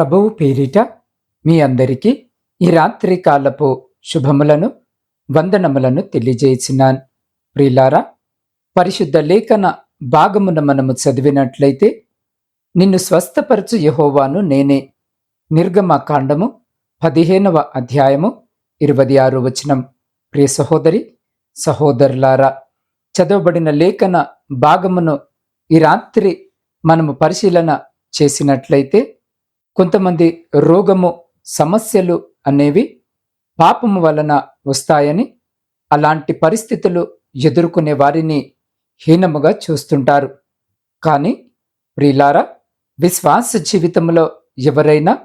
ప్రభువు పేరిట మీ అందరికీ ఈ రాత్రి కాలపు శుభములను వందనములను తెలియజేసినాను. ప్రిలారా పరిశుద్ధ లేఖన భాగమున మనము చదివినట్లయితే నిన్ను స్వస్థపరచు యహోవాను నేనే. నిర్గమకాండము పదిహేనవ అధ్యాయము ఇరవై ఆరు వచనం. ప్రియ సహోదరి సహోదరులారా చదవబడిన లేఖన భాగమును ఈ రాత్రి మనము పరిశీలన చేసినట్లయితే కొంతమంది రోగము సమస్యలు అనేవి పాపము వలన వస్తాయని అలాంటి పరిస్థితులు ఎదుర్కొనే వారిని హీనముగా చూస్తుంటారు. కానీ ప్రిలారా విశ్వాస జీవితంలో ఎవరైనా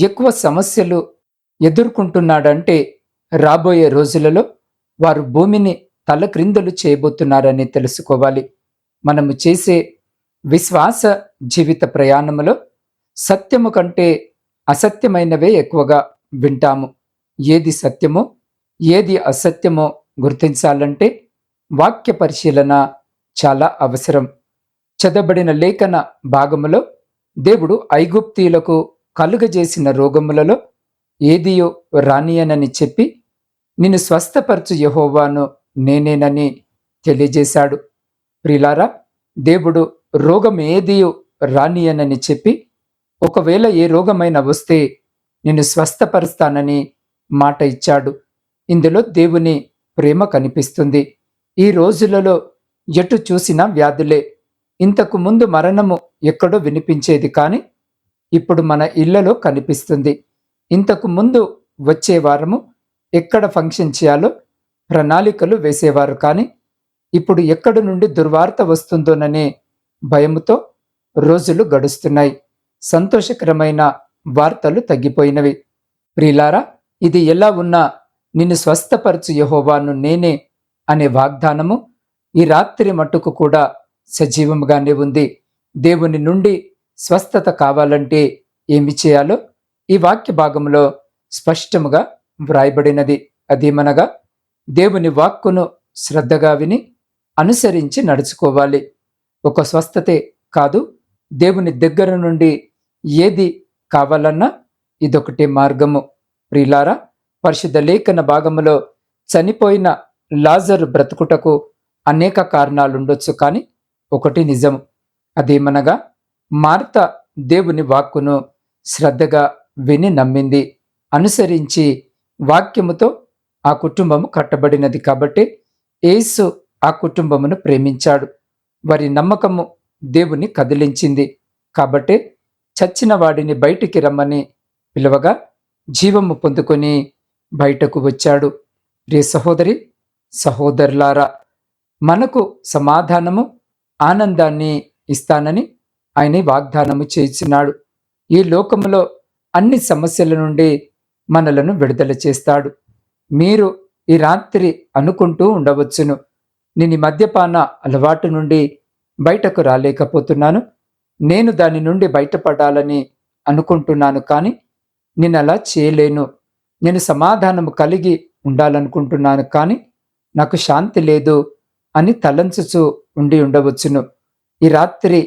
ఎక్కువ సమస్యలు ఎదుర్కొంటున్నాడంటే రాబోయే రోజులలో వారు భూమిని తలక్రిందులు చేయబోతున్నారని తెలుసుకోవాలి. మనము చేసే విశ్వాస జీవిత ప్రయాణములో సత్యము కంటే అసత్యమైనవే ఎక్కువగా వింటాము. ఏది సత్యమో ఏది అసత్యమో గుర్తించాలంటే వాక్య పరిశీలన చాలా అవసరం. చదబడిన లేఖన భాగములో దేవుడు ఐగుప్తీయులకు కలుగజేసిన రోగములలో ఏదియో రానియనని చెప్పి నిన్ను స్వస్థపరచు యహోవాను నేనేనని తెలియజేశాడు. ప్రిలారా దేవుడు రోగం ఏదియో రానియనని చెప్పి ఒకవేళ ఏ రోగమైన వస్తే నిన్ను స్వస్థపరుస్తానని మాట ఇచ్చాడు. ఇందులో దేవుని ప్రేమ కనిపిస్తుంది. ఈ రోజులలో ఎటు చూసినా వ్యాధులే. ఇంతకు ముందు మరణము ఎక్కడో వినిపించేది కానీ ఇప్పుడు మన ఇళ్ళలో కనిపిస్తుంది. ఇంతకు ముందు వచ్చే వారము ఎక్కడ ఫంక్షన్ చేయాలో ప్రణాళికలు వేసేవారు కానీ ఇప్పుడు ఎక్కడి నుండి దుర్వార్త వస్తుందోననే భయముతో రోజులు గడుస్తున్నాయి. సంతోషకరమైన వార్తలు తగ్గిపోయినవి. ప్రిలారా ఇది ఎలా ఉన్నా నిన్ను స్వస్థపరచు యహోవాను నేనే అనే వాగ్దానము ఈ రాత్రి మట్టుకు కూడా సజీవముగానే ఉంది. దేవుని నుండి స్వస్థత కావాలంటే ఏమి చేయాలో ఈ వాక్య భాగంలో స్పష్టముగా వ్రాయబడినది. అదేమనగా దేవుని వాక్కును శ్రద్ధగా విని అనుసరించి నడుచుకోవాలి. ఒక స్వస్థతే కాదు దేవుని దగ్గర నుండి ఏది కావాలన్నా ఇదొకటి మార్గము. ప్రిలారా పరిశుద్ధ లేఖన భాగములో చనిపోయిన లాజరు బ్రతుకుటకు అనేక కారణాలుండొచ్చు కానీ ఒకటి నిజం అదేమనగా మార్త దేవుని వాక్కును శ్రద్ధగా విని నమ్మింది. అనుసరించి వాక్యముతో ఆ కుటుంబము కట్టబడినది కాబట్టి యేసు ఆ కుటుంబమును ప్రేమించాడు. వారి నమ్మకము దేవుని కదిలించింది కాబట్టి చచ్చిన వాడిని బయటికి రమ్మని పిలవగా జీవము పొందుకొని బయటకు వచ్చాడు. ప్రియ సహోదరి సహోదరులారా మనకు సమాధానము ఆనందాన్ని ఇస్తానని ఆయన వాగ్దానము చేసినాడు. ఈ లోకములో అన్ని సమస్యల నుండి మనలను విడుదల చేస్తాడు. మీరు ఈ రాత్రి అనుకుంటూ ఉండవచ్చును. నేను మద్యపాన అలవాటు నుండి బయటకు రాలేకపోతున్నాను. నేను దాని నుండి బయటపడాలని అనుకుంటున్నాను కానీ నేను అలా చేయలేను. నేను సమాధానము కలిగి ఉండాలనుకుంటున్నాను కానీ నాకు శాంతి లేదు అని తలంచుచు ఉండి ఉండవచ్చును. ఈ రాత్రి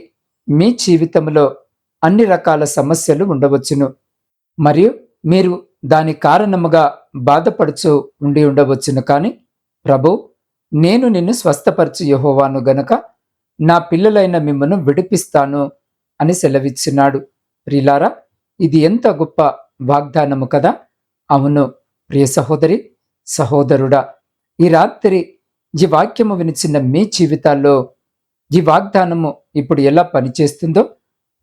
మీ జీవితంలో అన్ని రకాల సమస్యలు ఉండవచ్చును. మరియు మీరు దాని కారణముగా బాధపడుచు ఉండి ఉండవచ్చును కానీ ప్రభు నేను నిన్ను స్వస్థపరచు యహోవాను గనక నా పిల్లలైన మిమ్మను విడిపిస్తాను. అని సెలవిచ్చినాడు. ప్రిలారా ఇది ఎంత గొప్ప వాగ్దానము కదా? అవును ప్రియ సహోదరి సహోదరుడా ఈ రాత్రి ఈ వాక్యము వినిచిన మీ జీవితాల్లో ఈ వాగ్దానము ఇప్పుడు ఎలా పనిచేస్తుందో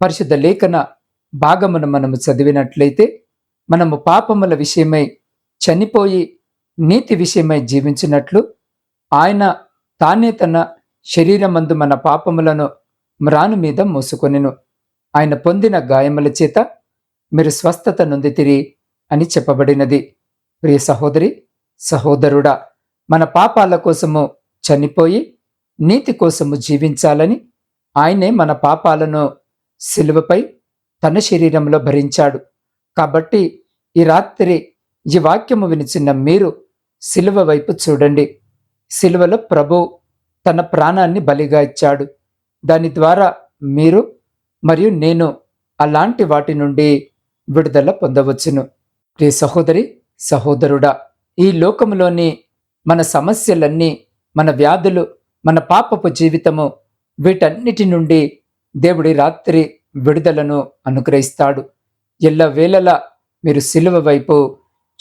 పరిశుద్ధ లేఖన భాగమును మనము చదివినట్లయితే మనము పాపముల విషయమై చనిపోయి నీతి విషయమై జీవించినట్లు ఆయన తానే తన శరీరమందు మన పాపములను మ్రాను మీద మోసుకొనెను. ఆయన పొందిన గాయముల చేత మీరు స్వస్థత నొందితిరి అని చెప్పబడినది. ప్రియ సహోదరి సహోదరుడా మన పాపాల కోసము చనిపోయి నీతి కోసము జీవించాలని ఆయనే మన పాపాలను సిలువపై తన శరీరంలో భరించాడు. కాబట్టి ఈ రాత్రి ఈ వాక్యము వినిచిన మీరు సిలువ వైపు చూడండి. సిలువలో ప్రభు తన ప్రాణాన్ని బలిగా ఇచ్చాడు. దాని ద్వారా మీరు మరియు నేను అలాంటి వాటి నుండి విడుదల పొందవచ్చును. ప్రియ సహోదరి సహోదరుడా ఈ లోకములోని మన సమస్యలన్నీ మన వ్యాధులు మన పాపపు జీవితము వీటన్నిటి నుండి దేవుడి రాత్రి విడుదలను అనుగ్రహిస్తాడు. ఎల్ల వేళలా మీరు సిలువ వైపు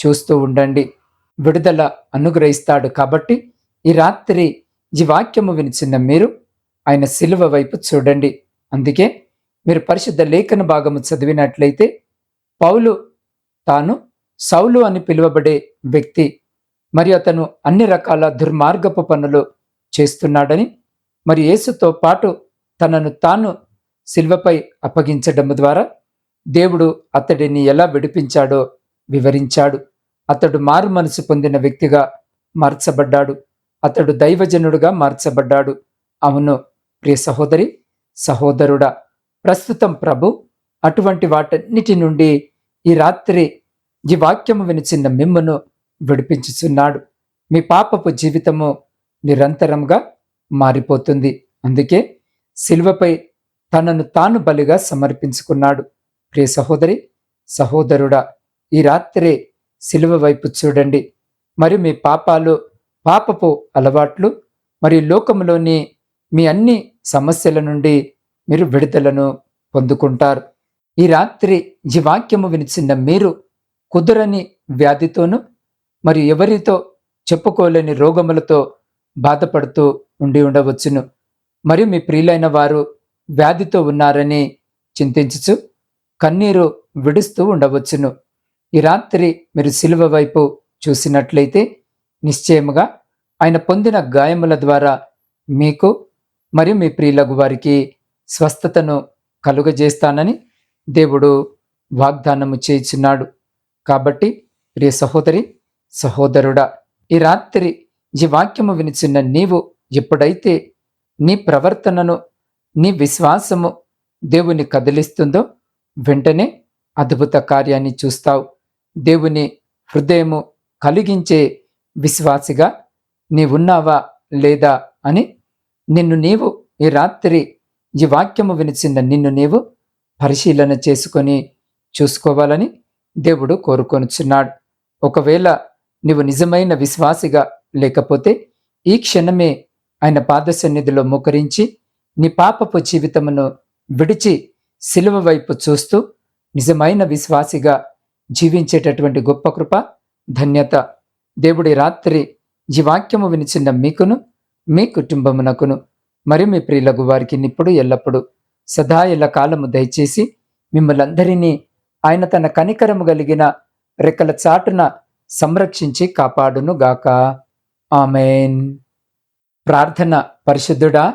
చూస్తూ ఉండండి. విడుదల అనుగ్రహిస్తాడు కాబట్టి ఈ రాత్రి ఈ వాక్యము వినిచిన మీరు ఆయన సిలువ వైపు చూడండి. అందుకే మీరు పరిశుద్ధ లేఖన భాగము చదివినట్లయితే పౌలు తాను సౌలు అని పిలువబడే వ్యక్తి మరి అతను అన్ని రకాల దుర్మార్గపు పనులు చేస్తున్నాడని మరి యేసుతో పాటు తనను తాను శిల్వపై అప్పగించడం ద్వారా దేవుడు అతడిని ఎలా విడిపించాడో వివరించాడు. అతడు మారు మనసు పొందిన వ్యక్తిగా మార్చబడ్డాడు. అతడు దైవజనుడుగా మార్చబడ్డాడు. అవును ప్రియ సహోదరి సహోదరుడా ప్రస్తుతం ప్రభు అటువంటి వాటన్నిటి నుండి ఈ రాత్రి ఈ వాక్యము వినిచిన్న మిమ్మును విడిపించుచున్నాడు. మీ పాపపు జీవితము నిరంతరంగా మారిపోతుంది. అందుకే శిల్వపై తనను తాను బలిగా సమర్పించుకున్నాడు. ప్రియ సహోదరి సహోదరుడా ఈ రాత్రి శిలువ వైపు చూడండి. మరి మీ పాపాలు పాపపు అలవాట్లు మరియు లోకంలోని మీ అన్ని సమస్యల నుండి మీరు విడుదలను పొందుకుంటారు. ఈ రాత్రి ఈ వాక్యము వినిచిన మీరు కుదరని వ్యాధితోనూ మరియు ఎవరితో చెప్పుకోలేని రోగములతో బాధపడుతూ ఉండి ఉండవచ్చును. మరియు మీ ప్రియులైన వారు వ్యాధితో ఉన్నారని చింతించుచు కన్నీరు విడుస్తూ ఉండవచ్చును. ఈ రాత్రి మీరు సిలువ వైపు చూసినట్లయితే నిశ్చయముగా ఆయన పొందిన గాయముల ద్వారా మీకు మరియు మీ ప్రియులకు వారికి స్వస్థతను కలుగజేస్తానని దేవుడు వాగ్దానము చేయించున్నాడు. కాబట్టి ప్రియ సహోదరి సహోదరుడా ఈ రాత్రి ఈ వాక్యము వినిచిన్న నీవు ఎప్పుడైతే నీ ప్రవర్తనను నీ విశ్వాసము దేవుని కదిలిస్తుందో వెంటనే అద్భుత కార్యాన్ని చూస్తావు. దేవుని హృదయము కలిగించే విశ్వాసిగా నీవున్నావా లేదా అని నిన్ను నీవు ఈ రాత్రి ఈ వాక్యము వినిచిన నిన్ను నీవు పరిశీలన చేసుకొని చూసుకోవాలని దేవుడు కోరుకొనుచున్నాడు. ఒకవేళ నీవు నిజమైన విశ్వాసిగా లేకపోతే ఈ క్షణమే ఆయన పాదసన్నిధిలో ముకరించి నీ పాపపు జీవితమును విడిచి సిలువ వైపు చూస్తూ నిజమైన విశ్వాసిగా జీవించేటటువంటి గొప్ప కృప ధన్యత దేవుడి రాత్రి ఈ వాక్యము వినిచిన మీకును మీ కుటుంబమునకును. మరి మీ ప్రియులకు వారికి నిప్పుడు ఎల్లప్పుడు సదా ఎల్ల కాలము దయచేసి మిమ్మలందరినీ ఆయన తన కనికరము కలిగిన రెక్కల చాటున సంరక్షించి కాపాడును గాక. ఆమెన్. ప్రార్థన పరిశుద్ధుడా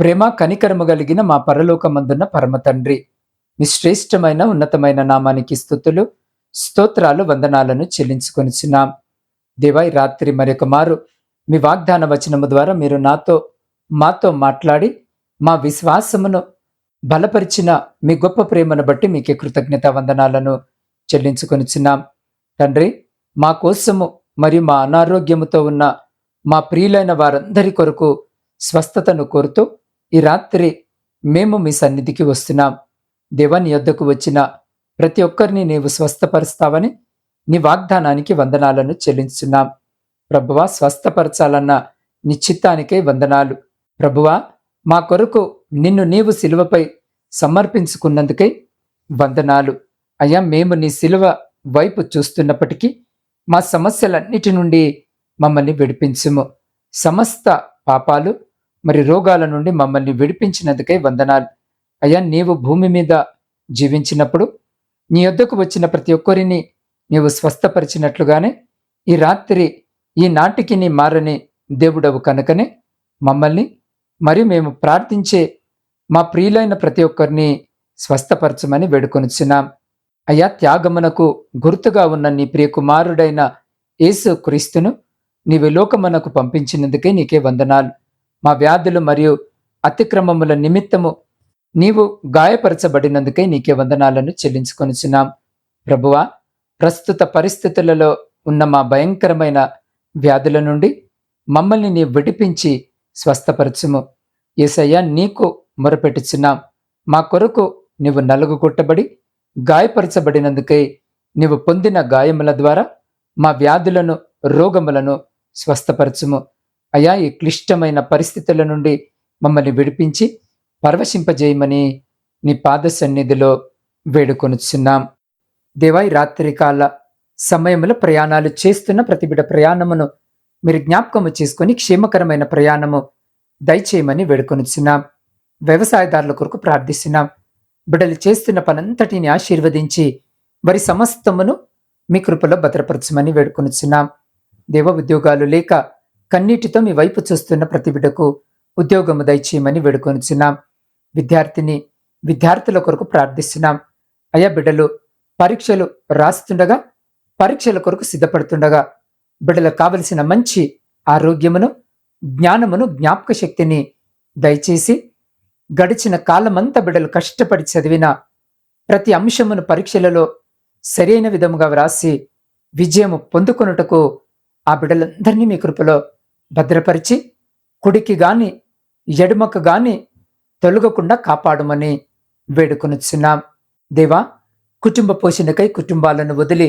ప్రేమ కనికరము కలిగిన మా పరలోకమందున్న పరమ తండ్రి మీ శ్రేష్టమైన ఉన్నతమైన నామానికి స్థుతులు స్తోత్రాలు వందనాలను చెల్లించుకొనిచున్నాం. దేవాయి రాత్రి మరొక మారు మీ వాగ్దాన వచనము ద్వారా మీరు నాతో మాతో మాట్లాడి మా విశ్వాసమును బలపరిచిన మీ గొప్ప ప్రేమను బట్టి మీకే కృతజ్ఞత వందనాలను చెల్లించుకొనిచున్నాం. తండ్రి మా కోసము మరియు మా అనారోగ్యముతో ఉన్న మా ప్రియులైన వారందరి కొరకు స్వస్థతను కోరుతూ ఈ రాత్రి మేము మీ సన్నిధికి వస్తున్నాం. దేవాని యొద్దకు వచ్చిన ప్రతి ఒక్కరిని నీవు స్వస్థపరుస్తావని నీ వాగ్దానానికి వందనాలను చెల్లించున్నాం. ప్రభువా స్వస్థపరచాలన్న నిశ్చిత్తానికే వందనాలు. ప్రభువా మా కొరకు నిన్ను నీవు శిలువపై సమర్పించుకున్నందుకై వందనాలు. అయ్యా మేము నీ శిలువ వైపు చూస్తున్నప్పటికీ మా సమస్యలన్నిటి నుండి మమ్మల్ని విడిపించుము. సమస్త పాపాలు మరి రోగాల నుండి మమ్మల్ని విడిపించినందుకై వందనాలు. అయ్యా నీవు భూమి మీద జీవించినప్పుడు నీ యొద్దకు వచ్చిన ప్రతి ఒక్కరిని నీవు స్వస్థపరిచినట్లుగానే ఈ రాత్రి ఈ నాటికి నీ మారని దేవుడవు కనుకనే మమ్మల్ని మరియు మేము ప్రార్థించే మా ప్రియులైన ప్రతి ఒక్కరిని స్వస్థపరచమని వేడుకొనిచున్నాం. అయ్యా త్యాగమునకు గుర్తుగా ఉన్న నీ ప్రియకుమారుడైన యేసు క్రీస్తును నీవు లోకమునకు పంపించినందుకే నీకే వందనాలు. మా వ్యాధులు మరియు అతిక్రమముల నిమిత్తము నీవు గాయపరచబడినందుకే నీకే వందనాలను చెల్లించుకొనిచున్నాం. ప్రభువా ప్రస్తుత పరిస్థితులలో ఉన్న మా భయంకరమైన వ్యాధుల నుండి మమ్మల్ని నీ విడిపించి స్వస్థపరచుము. ఏసయ్య నీకు మొరపెట్టుచున్నాం. మా కొరకు నీవు నలుగు కొట్టబడి గాయపరచబడినందుకై నీవు పొందిన గాయముల ద్వారా మా వ్యాధులను రోగములను స్వస్థపరచుము. అయా ఈ క్లిష్టమైన పరిస్థితుల నుండి మమ్మల్ని విడిపించి పరవశింపజేయమని నీ పాద సన్నిధిలో వేడుకొనుచున్నాం దేవాయి రాత్రికాల సమయంలో ప్రయాణాలు చేస్తున్న ప్రతిబిడ ప్రయాణమును మీరు జ్ఞాపకము చేసుకొని క్షేమకరమైన ప్రయాణము దయచేయమని వేడుకొనిచున్నాం. వ్యవసాయదారుల కొరకు ప్రార్థిస్తున్నాం. బిడ్డలు చేస్తున్న పనంతటిని ఆశీర్వదించి వారి సమస్తమును మీ కృపలో భద్రపరచమని వేడుకొనిచున్నాం. దేవ ఉద్యోగాలు లేక కన్నీటితో మీ వైపు చూస్తున్న ప్రతి బిడ్డకు ఉద్యోగము దయచేయమని వేడుకొనిచున్నాం. విద్యార్థిని విద్యార్థుల కొరకు ప్రార్థిస్తున్నాం. అయా బిడ్డలు పరీక్షలు రాస్తుండగా పరీక్షల కొరకు సిద్ధపడుతుండగా బిడ్డలకు కావలసిన మంచి ఆరోగ్యమును జ్ఞానమును జ్ఞాపక శక్తిని దయచేసి గడిచిన కాలమంతా బిడ్డలు కష్టపడి చదివిన ప్రతి అంశమును పరీక్షలలో సరైన విధముగా వ్రాసి విజయము పొందుకొనుటకు ఆ బిడ్డలందరినీ మీ కృపలో భద్రపరిచి కుడికి గాని ఎడుమకు గాని తొలగకుండా కాపాడమని వేడుకొనుచున్నాం. దేవా కుటుంబ పోషణకై కుటుంబాలను వదిలి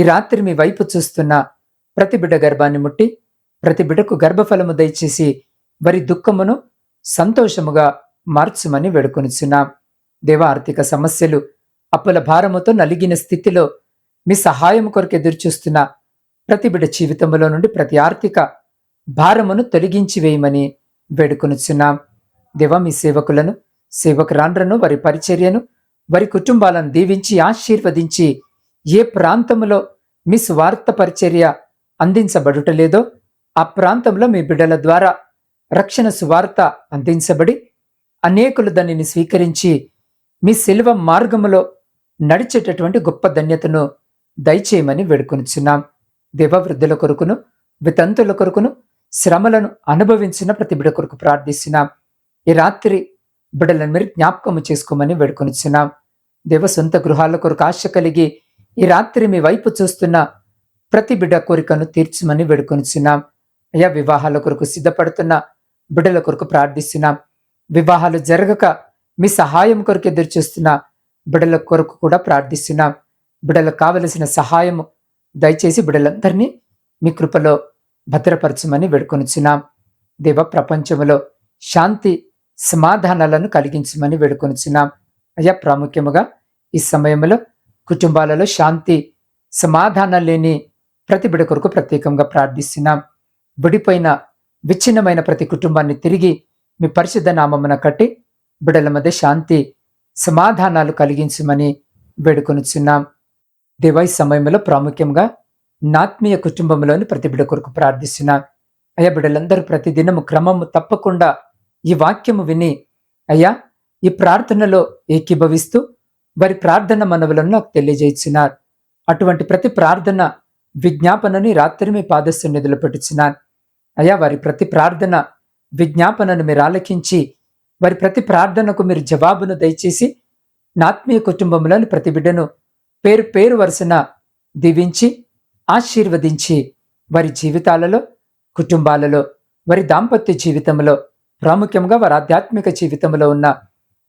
ఈ రాత్రి మీ వైపు చూస్తున్న ప్రతి బిడ్డ గర్భాన్ని ముట్టి ప్రతి బిడ్డకు గర్భఫలము దయచేసి వారి దుఃఖమును సంతోషముగా మార్చుమని వేడుకొనిచున్నాం. దేవ ఆర్థిక సమస్యలు అప్పుల భారముతో నలిగిన స్థితిలో మీ సహాయం కొరకు ఎదురుచూస్తున్న ప్రతి బిడ్డ జీవితంలో నుండి ప్రతి ఆర్థిక భారమును తొలగించి వేయమని వేడుకొనిచున్నాం. దేవ మీ సేవకులను సేవకురాండ్రను వారి పరిచర్యను వారి కుటుంబాలను దీవించి ఆశీర్వదించి ఏ ప్రాంతంలో మీ స్వార్థ పరిచర్య అందించబడుటలేదో ఆ ప్రాంతంలో మీ బిడ్డల ద్వారా రక్షణ సువార్త అందించబడి అనేకులు దానిని స్వీకరించి మీ శిల్వ మార్గములో నడిచేటటువంటి గొప్ప ధన్యతను దయచేయమని వేడుకొనిచున్నాం. దేవవృద్ధుల కొరకును వితంతుల కొరకును శ్రమలను అనుభవించిన ప్రతి బిడ కొరకు ప్రార్థిస్తున్నాం. ఈ రాత్రి బిడలను మీరు జ్ఞాపకము చేసుకోమని వేడుకొనిచున్నాం. దేవ సొంత గృహాల కొరకు ఆశ కలిగి ఈ రాత్రి మీ వైపు చూస్తున్న ప్రతి బిడ్డ కోరికను తీర్చమని వేడుకొనిచున్నాం. అయ్యా వివాహాల కొరకు సిద్ధపడుతున్న బిడ్డల కొరకు ప్రార్థిస్తున్నాం. వివాహాలు జరగక మీ సహాయం కొరకు ఎదురు చూస్తున్న బిడల కొరకు కూడా ప్రార్థిస్తున్నాం. బిడలకు కావలసిన సహాయము దయచేసి బిడ్డలందరినీ మీ కృపలో భద్రపరచమని వేడుకొనిచున్నాం. దేవ ప్రపంచంలో శాంతి సమాధానాలను కలిగించమని వేడుకొనిచున్నాం. అయ్యా ప్రాముఖ్యముగా ఈ సమయంలో కుటుంబాలలో శాంతి సమాధానం లేని ప్రతి బిడ కొరకు ప్రత్యేకంగా ప్రార్థిస్తున్నాం. విడిపోయిన విచ్ఛిన్నమైన ప్రతి కుటుంబాన్ని తిరిగి మీ పరిశుద్ధ నామమున కట్టి బిడల మధ్య శాంతి సమాధానాలు కలిగించమని వేడుకొనిచున్నాం. దేవై సమయంలో ప్రాముఖ్యంగా నాత్మీయ కుటుంబంలోని ప్రతి బిడ కొరకు ప్రార్థిస్తున్నాం. అయ్యా బిడ్డలందరూ ప్రతిదినము క్రమము తప్పకుండా ఈ వాక్యము విని అయ్యా ఈ ప్రార్థనలో ఏకీభవిస్తూ వారి ప్రార్థన మనవులను నాకు తెలియజేయించినారు అటువంటి ప్రతి ప్రార్థన విజ్ఞాపనని రాత్రి మీ పాదసన్నిధిలో పెట్టుచున్నాను అయ్యా వారి ప్రతి ప్రార్థన విజ్ఞాపనను మీరు ఆలకించి వారి ప్రతి ప్రార్థనకు మీరు జవాబును దయచేసి నాత్మీయ కుటుంబంలోని ప్రతి బిడ్డను పేరు పేరు వరుసన దీవించి ఆశీర్వదించి వారి జీవితాలలో కుటుంబాలలో వారి దాంపత్య జీవితంలో ప్రాముఖ్యంగా వారి ఆధ్యాత్మిక జీవితంలో ఉన్న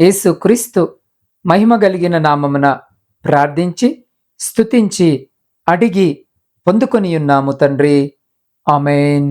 యేసుక్రీస్తు మహిమ కలిగిన నామమున ప్రార్థించి స్తుతించి అడిగి పొందుకొని ఉన్నాము తండ్రి. ఆమెన్.